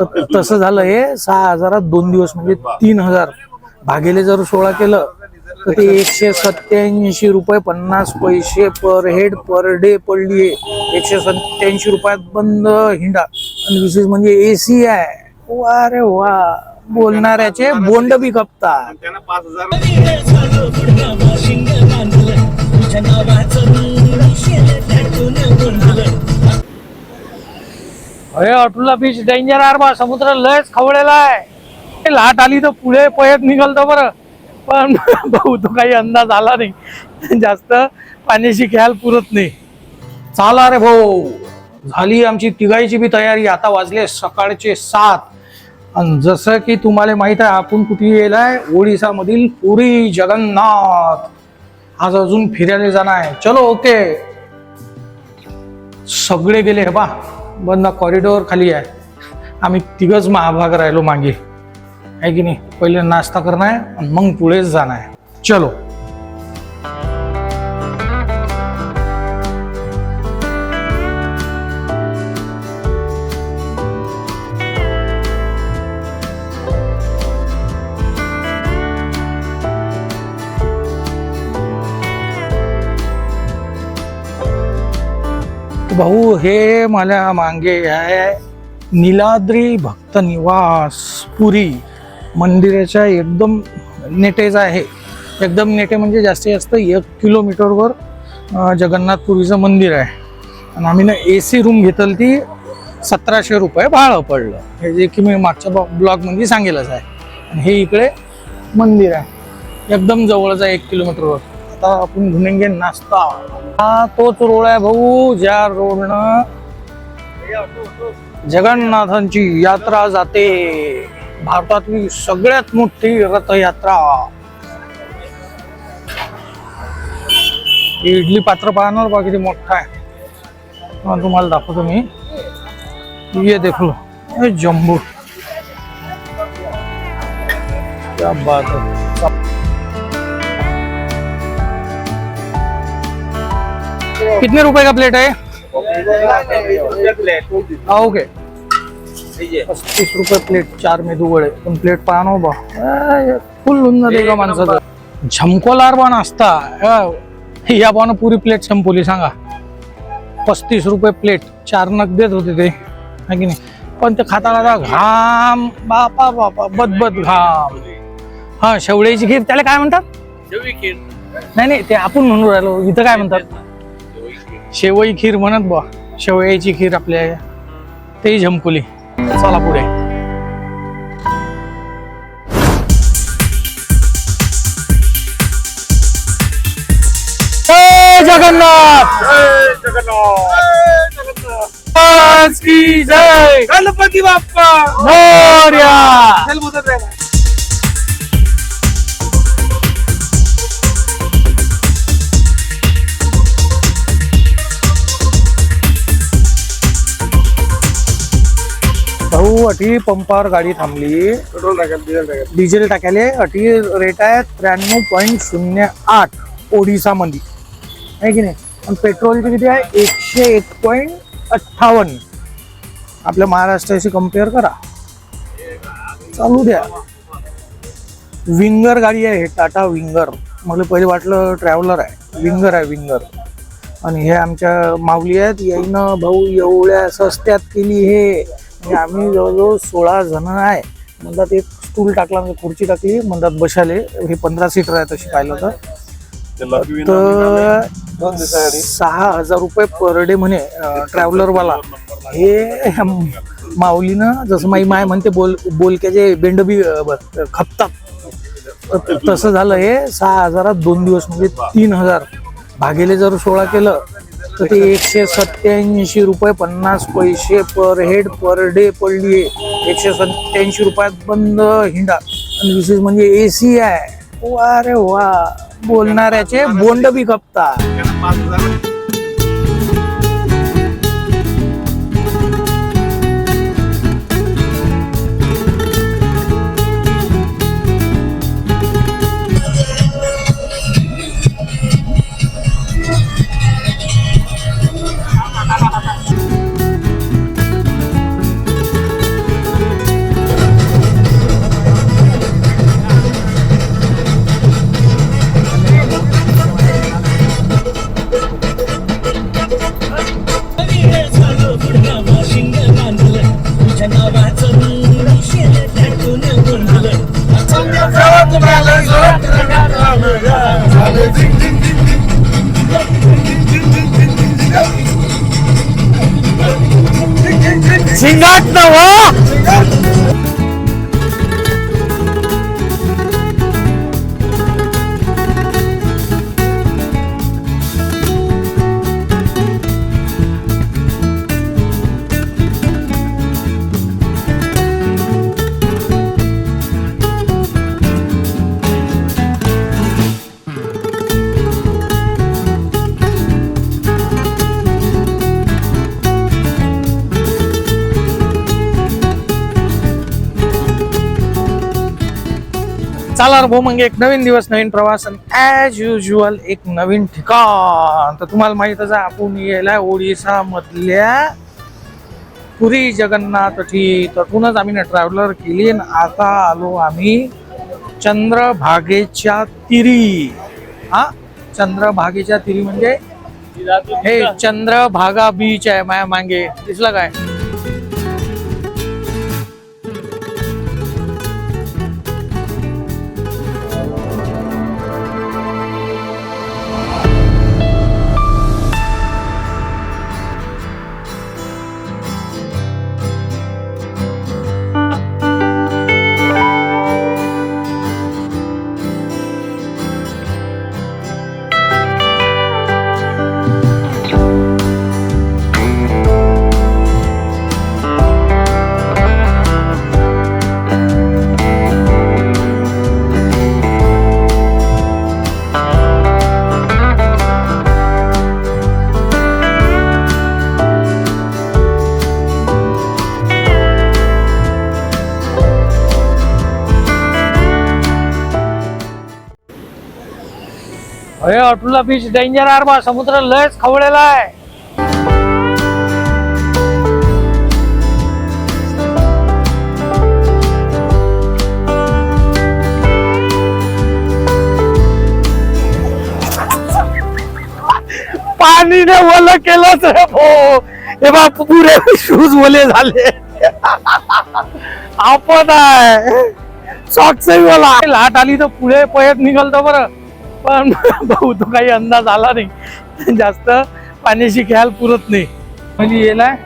तर तसं झालं हे सहा हजारात दोन दिवस म्हणजे तीन हजार. भागेले जर सोळा केलं तर ते एकशे सत्याऐंशी रुपये पन्नास पैसे पर हेड पर डे पडली आहे एकशे सत्याऐंशी रुपयात बंद हिंडा. आणि विशेष म्हणजे एसी आहे. वा रे वा. बोलणाऱ्याचे बोंड बी कपतात. अरे अटुला बीच डेंजर आर बा. समुद्र लयच खवळेला आहे. लाट आली तर पुढे पयत निघालतो बरं. पण भाऊ तो काही अंदाज आला नाही. जास्त पाण्याची ख्याल पुरत नाही. चाला रे भाऊ. झाली आमची तिघाईची बी तयारी. आता वाजले सकाळचे सात. आणि जसं की तुम्हाला माहीत आहे आपण कुठे गेलाय? ओडिसामधील पुरी जगन्नाथ. आज अजून फिरायला जाणार आहे. चलो ओके सगळे गेले हे बा बंद कॉरिडॉर खाली आहे. आम्ही तिघंच महाभाग राहिलो मागे. आहे की नाही? पहिले नाश्ता करणार आहे आणि मग पुढेच जाणार आहे. चलो. भाऊ हे मला मागे आहे. निलाद्री भक्त निवास पुरी. मंदिराच्या एकदम नेटेज आहे. एकदम नेटे म्हणजे जास्तीत जास्त एक किलोमीटरवर जगन्नाथपुरीचं मंदिर आहे. आणि आम्ही ना ए सी रूम घेतली ती सतराशे रुपये भाडं पडलं. हे जे की मी मागच्या ब्लॉगमध्ये सांगेलच आहे. आणि हे इकडे मंदिर आहे. एकदम जवळच आहे एक किलोमीटरवर. आता आपण घुमेंगे नाश्ता. हा तोच रोड आहे भाऊ ज्या रोडनं जगन्नाथांची यात्रा जाते. भारतातली सगळ्यात मोठी रथयात्रा. इडली पात्र पाहणार बा किती मोठा आहे. तुम्हाला दाखवतो मी. ये देखलो. ये जम्बू. क्या बात है. कितने रुपए का प्लेट है हाँ, ओके पस्तीस रुपये प्लेट चार मेदू वडे पण प्लेट पहा ना बा। फुल होऊन जाते का माणसाचं झमकोलार बा नाश्ता। अं, या बानं पुरी प्लेट संपवली सांगा। पस्तीस रुपये प्लेट चार नग देत होते ते। है की नाही? पण ते खाता खाता घाम। बापा बापा बदबद घाम। हा शेवळ्याची खीर त्याला काय म्हणतात? नाही नाही ते आपण म्हणून राहिलो. इथं काय म्हणतात? शेवई खीर म्हणत बा शेवयाची खीर आपल्या तेही झमकुली. चला पुढे. जगन्नाथ. की जय. गणपती बाप्पा. मोरया. अटी पंपावर गाडी थांबली. पेट्रोल टाकायला डिझेल टाकायला डिझेल टाकायले अटी रेट आहे त्र्याण्णव पॉईंट शून्य आठ ओडिसामध्ये आहे की नाही? आणि पेट्रोलची किती आहे? एकशे एक पॉईंट अठ्ठावन्न. आपल्या महाराष्ट्राशी कंपेअर करा. चालू द्या. विंगर गाडी आहे हे टाटा विंगर. मला पहिले वाटलं ट्रॅव्हलर आहे. विंगर आहे विंगर. आणि हे आमच्या माऊली आहेत याईनं भाऊ एवढ्या सस्त्यात केली हे. आम्ही जवळजवळ सोळा जण आहे. म्हणतात एक स्टूल टाकला म्हणजे खुर्ची टाकली म्हणतात बसाले हे पंधरा सीटर आहे तशी पाहिलं तर. तर सहा हजार रुपये पर डे म्हणे ट्रॅव्हलर वाला. हे माऊलीनं जसं माई माय म्हणते बोल बोलक्याचे बेंड बी अं, ब- खपतात. तसं झालं हे सहा हजारात दोन दिवस म्हणजे तीन हजार. भागेले जर सोळा केलं तर ते एकशे सत्याऐंशी रुपये पन्नास पैसे पर हेड पर डे पडली आहे. एकशे सत्याऐंशी रुपयात बंद हिंडा. आणि विशेष म्हणजे एसी आहे. वा रे वा. बोलणाऱ्याचे बोंड बी कपतात झिंगाट नव चला रे भाऊ मग एक नवीन दिवस नवीन प्रवास आणि ऍज युजल एक नवीन ठिकाण. तर तुम्हाला माहितच आहे आपण यायला ओडिसा मधल्या पुरी जगन्नाथठी तटूनच आम्ही ट्रॅव्हलर केली आणि आता आलो आम्ही चंद्रभागेच्या तिरी. हा? चंद्रभागेच्या तिरी म्हणजे? हे चंद्रभागा बीच आहे माया मागे. दिसलं काय? अरे अटुला बीच डेंजर आर बा. समुद्र लयच खवळेला आहे. पाणीने ओल केलंच रे भो हे बा पुरे शूज ओले झाले. आपण आहे. सॉक्स ओला लाट आली तर पुढे पयत निघलतो बरं. पण भाऊ तो काही अंदाज आला नाही. जास्त पाण्याशी ख्याल पुरत नाही. म्हणजे येलाय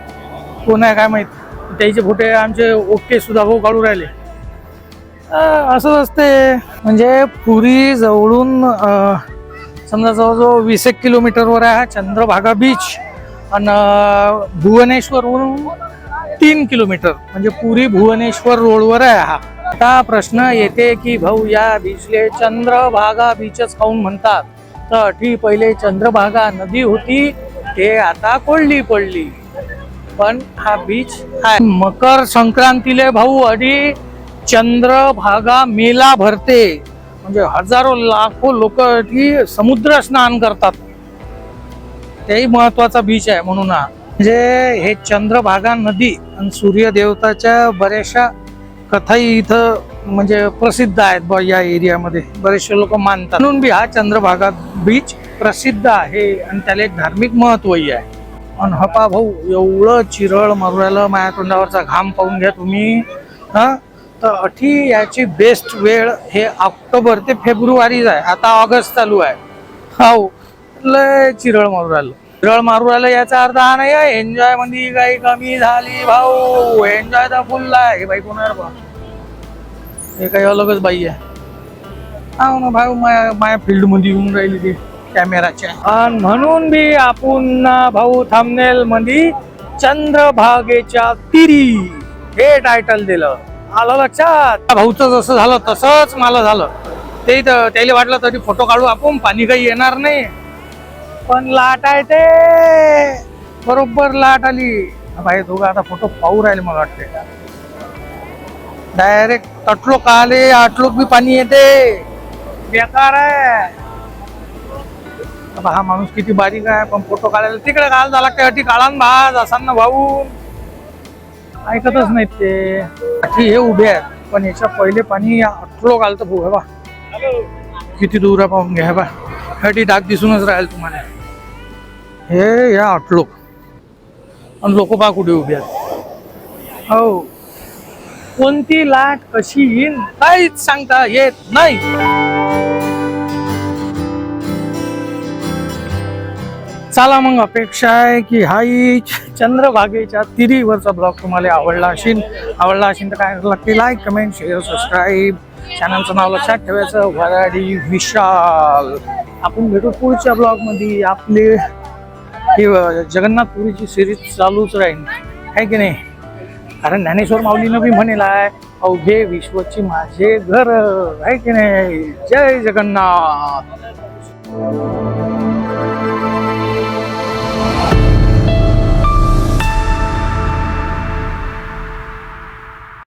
कोण आहे काय माहीत? त्याचे फोटे आमचे ओके सुद्धा भाऊ काढू राहिले. असंच असते म्हणजे पुरी जवळून समजा जवळजवळ वीस एक किलोमीटरवर आहे हा चंद्रभागा बीच आणि भुवनेश्वरवरून तीन किलोमीटर. म्हणजे पुरी भुवनेश्वर रोडवर आहे हा. आता प्रश्न येते की भाऊ या बीचले चंद्रभागा बीचच खाऊन म्हणतात? तर अटी पहिले चंद्रभागा नदी होती ते आता कोळली पडली. पण हा बीच आहे. मकर संक्रांतीले भाऊ अडी चंद्रभागा मेला भरते. म्हणजे हजारो लाखो लोक ती समुद्र स्नान करतात. तेही महत्त्वाचा बीच आहे म्हणून हा. म्हणजे हे चंद्रभागा नदी आणि सूर्यदेवताच्या बऱ्याचशा कथाही इथं म्हणजे प्रसिद्ध आहेत बा या एरियामध्ये. बरेचसे लोक मानतात. म्हणून बी हा चंद्रभागा बीच प्रसिद्ध आहे आणि त्याला एक धार्मिक महत्वही आहे. आणि हपा भाऊ एवढं चिरळ मारुरायला माझ्या तोंडावरचा घाम पाहून घ्या तुम्ही. हां? तर अठी याची बेस्ट वेळ हे ऑक्टोबर ते फेब्रुवारीच आहे. आता ऑगस्ट चालू आहे. हो लय चिरळ मारू राहिलं मारू राहिलं याचा अर्थ हा नाही एन्जॉयमध्ये काही कमी झाली भाऊ. एन्जॉय तर फुल आहे हे बाई कोणार बा हे काही अलगच बाई आहे. हा ना भाऊ माया माया फील्डमध्ये येऊन राहिली ती कॅमेराच्या आणि म्हणून बी आपण भाऊ थांबनेल मध्ये चंद्रभागेच्या तिरी हे टायटल दिलं. आलं लक्षात? भाऊचं जसं झालं तसंच मला झालं. ते तर त्याला वाटलं तरी फोटो काढू आपण पाणी काही येणार नाही. पण लाट आहे ते. बरोबर लाट आली. भाई दोघं आता फोटो पाहू राहिले मला वाटते डायरेक्ट तटलो काले आटलो बी पाणी येते. बेकार आहे. हा माणूस किती बारीक आहे पण फोटो काढायला तिकडे काल झाला त्या अटी काळान भाज असांना ना भाऊ. ऐकतच नाहीत ते. अटी हे उभे आहेत पण याच्या पहिले पाणी अटलो घालतं भाऊ हे बा किती दूर आहे पाहून घ्या बा ह्याटी डाग दिसूनच राहील तुम्हाला. हे या अटलोक आणि लोक पा कुठे उभे आहेत. हो. कोणती लाट कशी येईन काहीच सांगता येत नाही. चला मग अपेक्षा आहे की हाही चंद्रभागेच्या तिरीवरचा ब्लॉग तुम्हाला आवडला असेल आवडला असेल तर काय नक्की लाईक कमेंट शेअर सबस्क्राईब चॅनलचं नाव लक्षात ठेवायचं वराडी विशाल. आपण भेटू पुढच्या ब्लॉगमध्ये आपले हे जगन्नाथपुरीची सिरीज चालूच राहील. आहे की नाही? कारण ज्ञानेश्वर माऊलीनं बी म्हणेल आहे अवघे विश्वची माझे घर. आहे की नाही? जय जगन्नाथ.